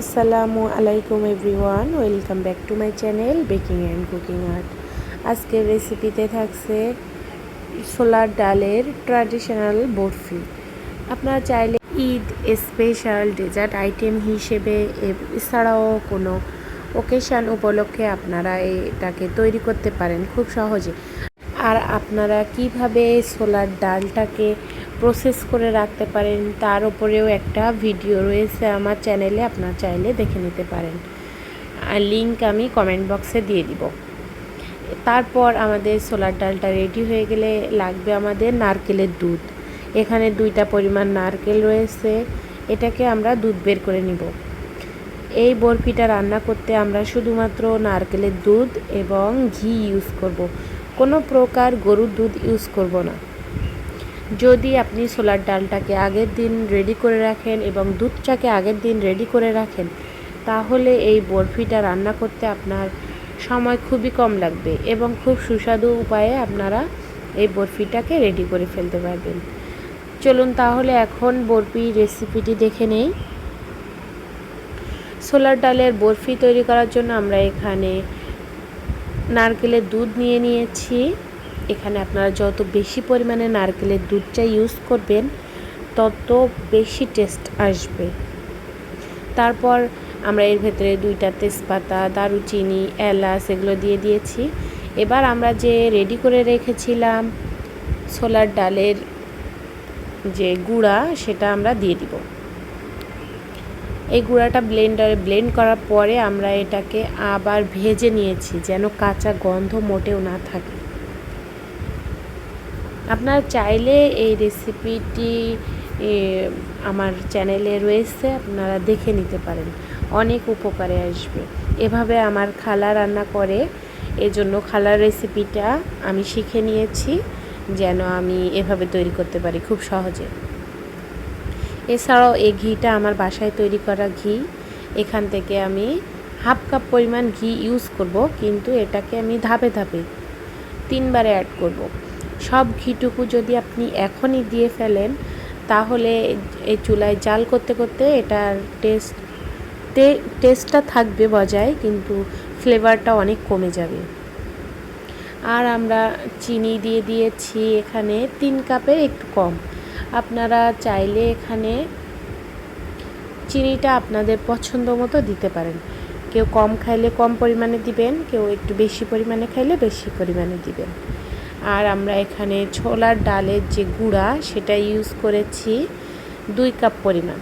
আসসালামু আলাইকুম everyone, welcome back to my channel baking and cooking art. আজকের রেসিপিতে থাকছে ছোলার ডালের ট্র্যাডিশনাল বরফি। আপনারা চাইলে ঈদ, স্পেশাল ডেজার্ট আইটেম হিসেবে এছাড়াও কোনো ওকেশান উপলক্ষে আপনারা এটাকে তৈরি করতে পারেন খুব সহজে। আর আপনারা কীভাবে সোলার ডালটাকে প্রসেস করে রাখতে পারেন। তার উপরেও একটা ভিডিও রয়েছে আমার চ্যানেলে আপনারা চাইলে দেখে নিতে পারেন। আর লিঙ্ক আমি কমেন্ট বক্সে দিয়ে দিব। তারপর আমাদের সোলার ডালটা রেডি হয়ে গেলে লাগবে আমাদের নারকেলের দুধ। এখানে দুইটা পরিমাণ নারকেল রয়েছে। এটাকে আমরা দুধ বের করে নিব। এই বরফিটা রান্না করতে আমরা শুধুমাত্র নারকেলের দুধ এবং ঘি ইউজ করব। কোনো প্রকার গরুর দুধ ইউজ করব না। যদি আপনি সোলার ডালটাকে আগের দিন রেডি করে রাখেন এবং দুধটাকে আগের দিন রেডি করে রাখেন, তাহলে এই বরফিটা রান্না করতে আপনার সময় খুবই কম লাগবে এবং খুব সুস্বাদু উপায়ে আপনারা এই বরফিটাকে রেডি করে ফেলতে পারবেন। চলুন তাহলে এখন বরফি রেসিপিটি দেখে নেই। সোলার ডালের বরফি তৈরি করার জন্য আমরা এখানে নারকেলের দুধ নিয়ে নিয়েছি। এখানে আপনারা যত বেশি পরিমাণে নারকেলের দুধটা ইউজ করবেন, তত বেশি টেস্ট আসবে। তারপর আমরা এর ভেতরে দুইটা তেজপাতা, দারুচিনি, এলাচ এগুলো দিয়ে দিয়েছি। এবার আমরা যে রেডি করে রেখেছিলাম ছোলার ডালের যে গুঁড়া, সেটা আমরা দিয়ে দিব। এই গুঁড়াটা ব্লেন্ডারে ব্লেন্ড করার পরে আমরা এটাকে আবার ভেজে নিয়েছি, যেন কাঁচা গন্ধ মোটেও না থাকে। আপনারা চাইলে এই রেসিপিটি আমার চ্যানেলে রয়েছে, আপনারা দেখে নিতে পারেন। অনেক উপকারে আসবে। এভাবে আমার খালা রান্না করে, এজন্য খালার রেসিপিটা আমি শিখে নিয়েছি, যেন আমি এভাবে তৈরি করতে পারি খুব সহজে। এছাড়াও এই ঘিটা আমার বাসায় তৈরি করা ঘি, এখান থেকে আমি হাফ কাপ পরিমাণ ঘি ইউজ করব, কিন্তু এটাকে আমি ধাপে ধাপে তিনবারে অ্যাড করব। সব ঘিটুকু যদি আপনি এখনই দিয়ে ফেলেন, তাহলে এই চুলায় জাল করতে করতে এটার টেস্ট টেস্টটা থাকবে বজায়, কিন্তু ফ্লেভারটা অনেক কমে যাবে। আর আমরা চিনি দিয়ে দিয়েছি এখানে তিন কাপের একটু কম। আপনারা চাইলে এখানে চিনিটা আপনাদের পছন্দ মতো দিতে পারেন। কেউ কম খাইলে কম পরিমাণে দিবেন, কেউ একটু বেশি পরিমাণে খাইলে বেশি পরিমাণে দিবেন। আর আমরা এখানে ছোলার ডালের যে গুঁড়া, সেটা ইউজ করেছি দুই কাপ পরিমাণ।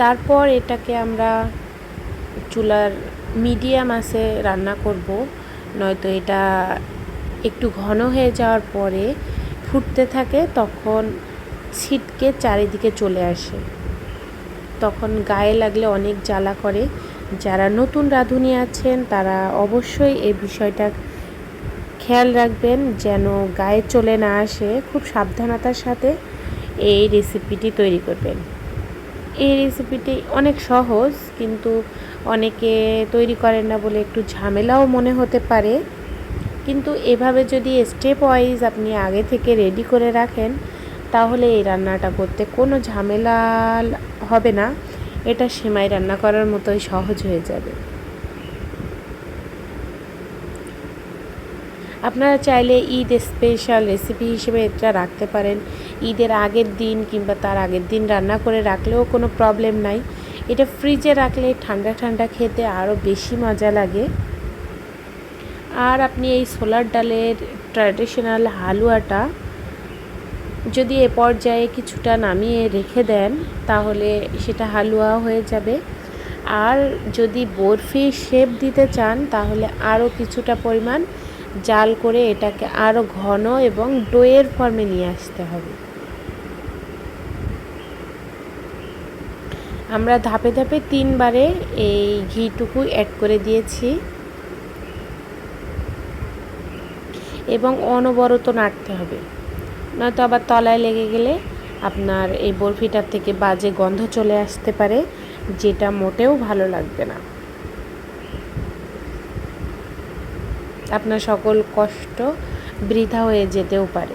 তারপর এটাকে আমরা চুলার মিডিয়াম আছে রান্না করব, নয়তো এটা একটু ঘন হয়ে যাওয়ার পরে ফুটতে থাকে, তখন ছিটকে চারিদিকে চলে আসে। তখন গায়ে লাগলে অনেক জ্বালা করে যারা নতুন রাঁধুনি আছেন, তারা অবশ্যই এই বিষয়টা খেয়াল রাখবেন যেন গায়ে চলে না আসে। খুব সাবধানতার সাথে এই রেসিপিটি তৈরি করবেন। এই রেসিপিটি অনেক সহজ, কিন্তু অনেকে তৈরি করেন না বলে একটু ঝামেলাও মনে হতে পারে। কিন্তু এভাবে যদি স্টেপ ওয়াইজ আপনি আগে থেকে রেডি করে রাখেন, তাহলে এই রান্নাটা করতে কোনো ঝামেলা হবে না। এটা সেমাই রান্না করার মতোই সহজ হয়ে যাবে। আপনারা চাইলে ঈদ স্পেশাল রেসিপি হিসেবে এটা রাখতে পারেন। ঈদের আগের দিন কিংবা তার আগের দিন রান্না করে রাখলেও কোনো প্রবলেম নাই। এটা ফ্রিজে রাখলে ঠান্ডা ঠান্ডা খেতে আরও বেশি মজা লাগে। আর আপনি এই সোলার ডালের ট্র্যাডিশনাল হালুয়াটা যদি এ পর্যায়ে কিছুটা নামিয়ে রেখে দেন, তাহলে সেটা হালুয়া হয়ে যাবে। আর যদি বরফি শেপ দিতে চান, তাহলে আরও কিছুটা পরিমাণ জাল করে এটাকে আরও ঘন এবং ডোয়ের ফর্মে নিয়ে আসতে হবে। আমরা ধাপে ধাপে তিনবারে এই ঘিটুকু অ্যাড করে দিয়েছি। এবং অনবরত নাড়তে হবে। নয়তো আবার তলায় লেগে গেলে আপনার এই বরফিটার থেকে বাজে গন্ধ চলে আসতে পারে, যেটা মোটেও ভালো লাগবে না। আপনার সকল কষ্ট বৃথা হয়ে যেতেও পারে।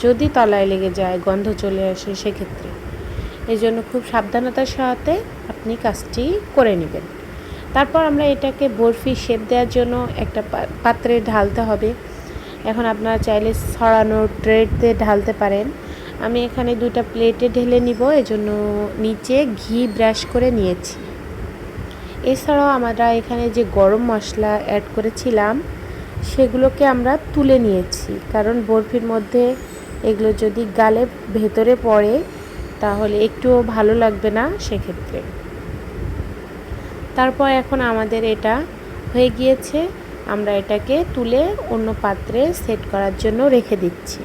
যদি তলায় লেগে যায়, গন্ধ চলে আসে সেক্ষেত্রে। এই জন্য খুব সাবধানতার সাথে আপনি কাজটি করে নেবেন। তারপর আমরা এটাকে বরফি শেপ দেওয়ার জন্য একটা পাত্রে ঢালতে হবে। এখন আপনারা চাইলে ছড়ানো ট্রেতে ঢালতে পারেন। আমি এখানে দুটা প্লেটে ঢেলে নিব, এজন্য নিচে ঘি ব্রাশ করে নিয়েছি। এছাড়াও আমরা এখানে যে গরম মশলা অ্যাড করেছিলাম, সেগুলোকে আমরা তুলে নিয়েছি। কারণ বরফির মধ্যে এগুলো যদি গালে ভেতরে পড়ে, তাহলে একটুও ভালো লাগবে না সেক্ষেত্রে। তারপর এখন আমাদের এটা হয়ে গিয়েছে। আমরা এটাকে তুলে অন্য পাত্রে সেট করার জন্য রেখে দিচ্ছি।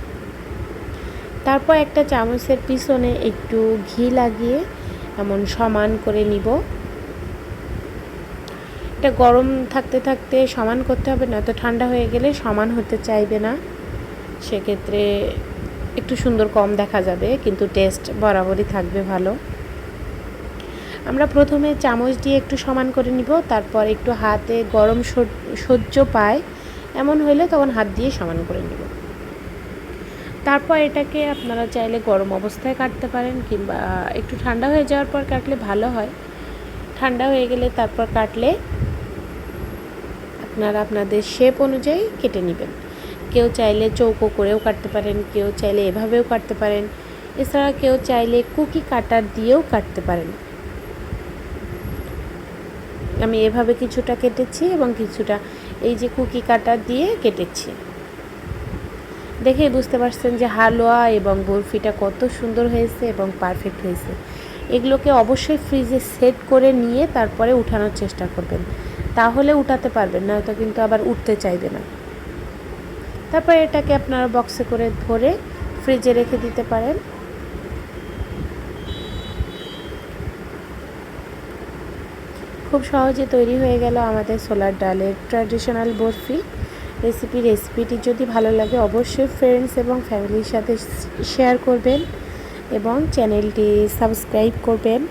তারপর একটা চামচের পিছনে একটু ঘি লাগিয়ে এমন সমান করে নিব। এটা গরম থাকতে থাকতে সমান করতে হবে, নয়তো ঠান্ডা হয়ে গেলে সমান হতে চাইবে না। সেক্ষেত্রে একটু সুন্দর কম দেখা যাবে, কিন্তু টেস্ট বরাবরই থাকবে ভালো। আমরা প্রথমে চামচ দিয়ে একটু সমান করে নিব, তারপর একটু হাতে গরম সহ্য পায়, এমন হলে তখন হাত দিয়ে সমান করে নিব। তারপর এটাকে আপনারা চাইলে গরম অবস্থায় কাটতে পারেন কিংবা একটু ঠান্ডা হয়ে যাওয়ার পর কাটলে ভালো হয়। ঠান্ডা হয়ে গেলে তারপর কাটলে আপনারা আপনাদের শেপ অনুযায়ী কেটে নেবেন। কেউ চাইলে চৌকো করেও কাটতে পারেন, কেউ চাইলে এভাবেও কাটতে পারেন। এছাড়া কেউ চাইলে কুকি কাটার দিয়েও কাটতে পারেন। আমি এভাবে কিছুটা কেটেছি এবং কিছুটা এই যে কুকি কাটার দিয়ে কেটেছি। দেখে বুঝতে পারছেন যে হালুয়া এবং বরফিটা কত সুন্দর হয়েছে এবং পারফেক্ট হয়েছে। এগুলোকে অবশ্যই ফ্রিজে সেট করে নিয়ে তারপরে উঠানোর চেষ্টা করবেন। তাহলে উঠাতে পারবেন, নয়তো কিন্তু আবার উঠতে চাইবে না। তারপরে এটাকে আপনারা বক্সে করে ভরে ফ্রিজে রেখে দিতে পারেন। খুব সহজে তৈরি হয়ে গেল আমাদের সোলার ডালের ট্র্যাডিশনাল বরফি রেসিপি রেসিপিটি যদি ভালো লাগে অবশ্যই ফ্রেন্ডস এবং ফ্যামিলির সাথে শেয়ার করবেন এবং চ্যানেলটি সাবস্ক্রাইব করবেন।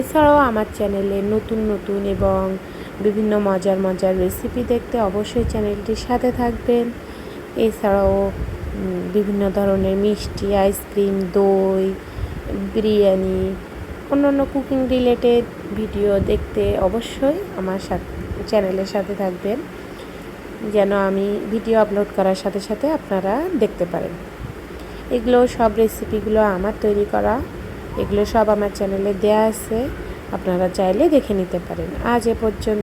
এছাড়াও আমার চ্যানেলে নতুন নতুন এবং বিভিন্ন মজার মজার রেসিপি দেখতে অবশ্যই চ্যানেলটির সাথে থাকবেন। এছাড়াও বিভিন্ন ধরনের মিষ্টি আইসক্রিম দই, বিরিয়ানি অন্য অন্য কুকিং রিলেটেড ভিডিও দেখতে অবশ্যই আমার সাথে চ্যানেলের সাথে থাকবেন, যেন আমি ভিডিও আপলোড করার সাথে সাথে আপনারা দেখতে পারেন। এগুলো সব রেসিপিগুলো আমার তৈরি করা, এগুলো সব আমার চ্যানেলে দেয়া আছে, আপনারা চাইলে দেখে নিতে পারেন। আজ এ পর্যন্ত